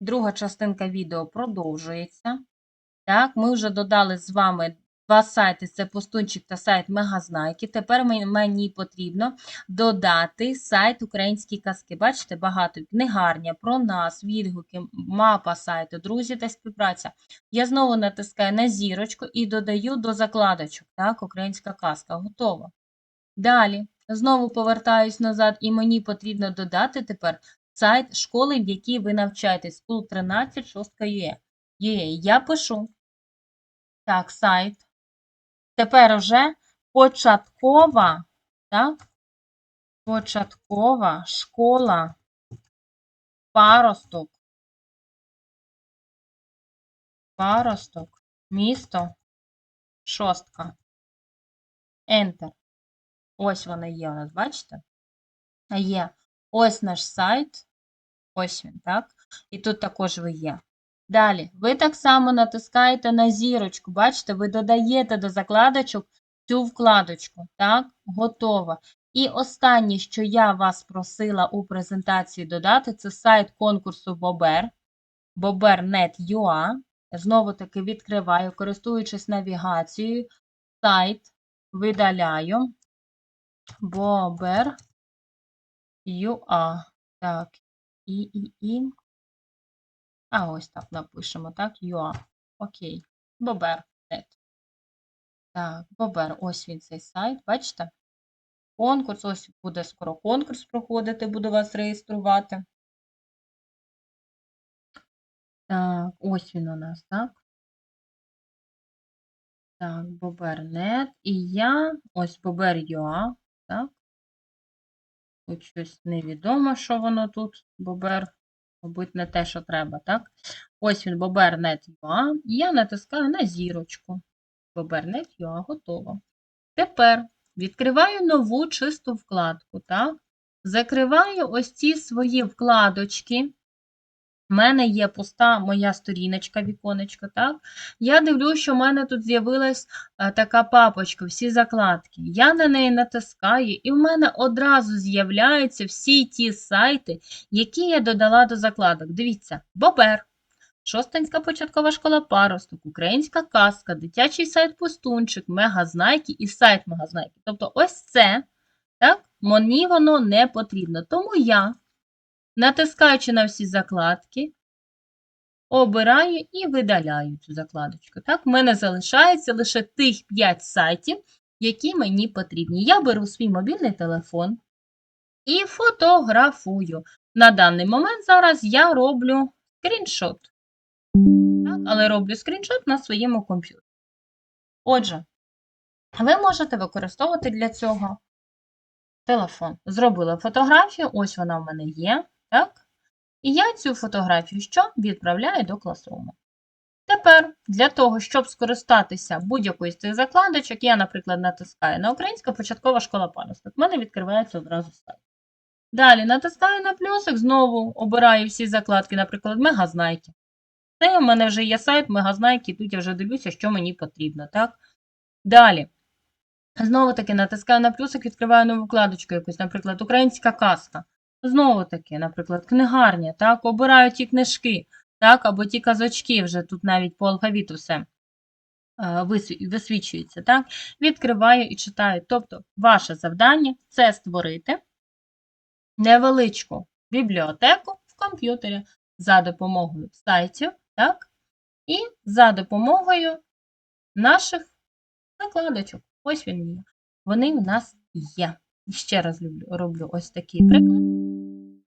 Друга частинка відео продовжується. Так, ми вже додали з вами два сайти: це Пустунчик та сайт Мегазнайки. Тепер мені- потрібно додати сайт Українські казки. Бачите, багато книгарня про нас, відгуки, мапа сайту, друзі та співпраця. Я знову натискаю на зірочку і додаю до закладочок. Так, українська казка готова. Далі знову повертаюсь назад, і мені потрібно додати тепер сайт школи, в якій ви навчаєтесь, school 13 6 Я пишу. Так, сайт. Тепер вже початкова, так? Початкова школа паросток. Паросток. Місто. Шостка. Enter. Ось вона є у нас, бачите? Є. Ось наш сайт. Ось він, так? І тут також ви є. Далі, ви так само натискаєте на зірочку. Бачите, ви додаєте до закладочок цю вкладочку. Так, готово. І останнє, що я вас просила у презентації додати, це сайт конкурсу Бобер. Bober.net.ua. Знову таки відкриваю, користуючись навігацією. Сайт видаляю. Бобер. UA. Так, і, і, і. А ось так напишемо, так? UA. Окей. Бобер. Так, Бобер, ось він цей сайт, бачите? Конкурс, ось буде скоро конкурс проходити, буду вас реєструвати. Так, ось він у нас, так? Так, Бобер.нет. І я, ось Бобер.ua, так? Тут щось невідомо, що воно тут, Бобер. Мабуть, не те, що треба, так? Ось він, Бобер.net.ua. І я натискаю на зірочку. Бобер.net.ua готово. Тепер відкриваю нову чисту вкладку, так? Закриваю ось ці свої вкладочки. У мене є пуста моя сторіночка, віконечко, так? Я дивлюсь, що в мене тут з'явилась е, така папочка, всі закладки. Я на неї натискаю, і в мене одразу з'являються всі ті сайти, які я додала до закладок. Дивіться, Бобер, Шостинська початкова школа паросток, Українська казка, дитячий сайт Пустунчик, Мегазнайки і сайт Мегазнайки. Тобто ось це, так, мені воно не потрібно. Тому я, натискаючи на всі закладки, обираю і видаляю цю закладочку. Так, в мене залишається лише тих 5 сайтів, які мені потрібні. Я беру свій мобільний телефон і фотографую. На даний момент зараз я роблю скріншот. Так, але роблю скріншот на своєму комп'ютері. Отже, ви можете використовувати для цього телефон. Зробила фотографію, ось вона в мене є. Так? І я цю фотографію що? Відправляю до класруму. Тепер, для того, щоб скористатися будь-якою з цих закладочок, я, наприклад, натискаю на Українська початкова школа паросток. У мене відкривається одразу сайт. Далі натискаю на плюсик, знову обираю всі закладки, наприклад, Мегазнайки. Це у мене вже є сайт Мегазнайки, тут я вже дивлюся, що мені потрібно. так? Далі. Знову таки натискаю на плюсик, відкриваю нову вкладочку якусь, наприклад, Українська казка. Знову таки, наприклад, книгарня, так, обираю ті книжки, так, або ті казочки, вже тут навіть по алфавіту все е, висвічується, так, відкриваю і читаю. Тобто, ваше завдання це створити невеличку бібліотеку в комп'ютері за допомогою сайтів, так, і за допомогою наших накладочок. Ось він є. Вони у нас є. І ще раз люблю, роблю ось такий приклад,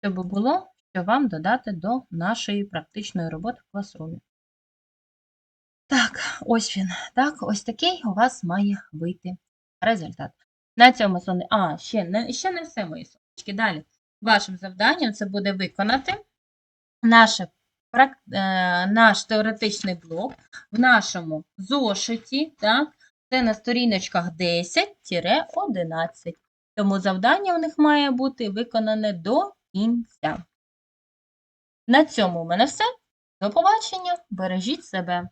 щоб було що вам додати до нашої практичної роботи в класрумі. Так, ось він. Так, ось такий у вас має вийти результат. На цьому сони. А, ще не, ще не все мої сонечки. Далі. Вашим завданням це буде виконати наше, е, наш теоретичний блок в нашому зошиті. Так, це на сторіночках 10-11. Тому завдання у них має бути виконане до кінця. На цьому у мене все. До побачення. Бережіть себе.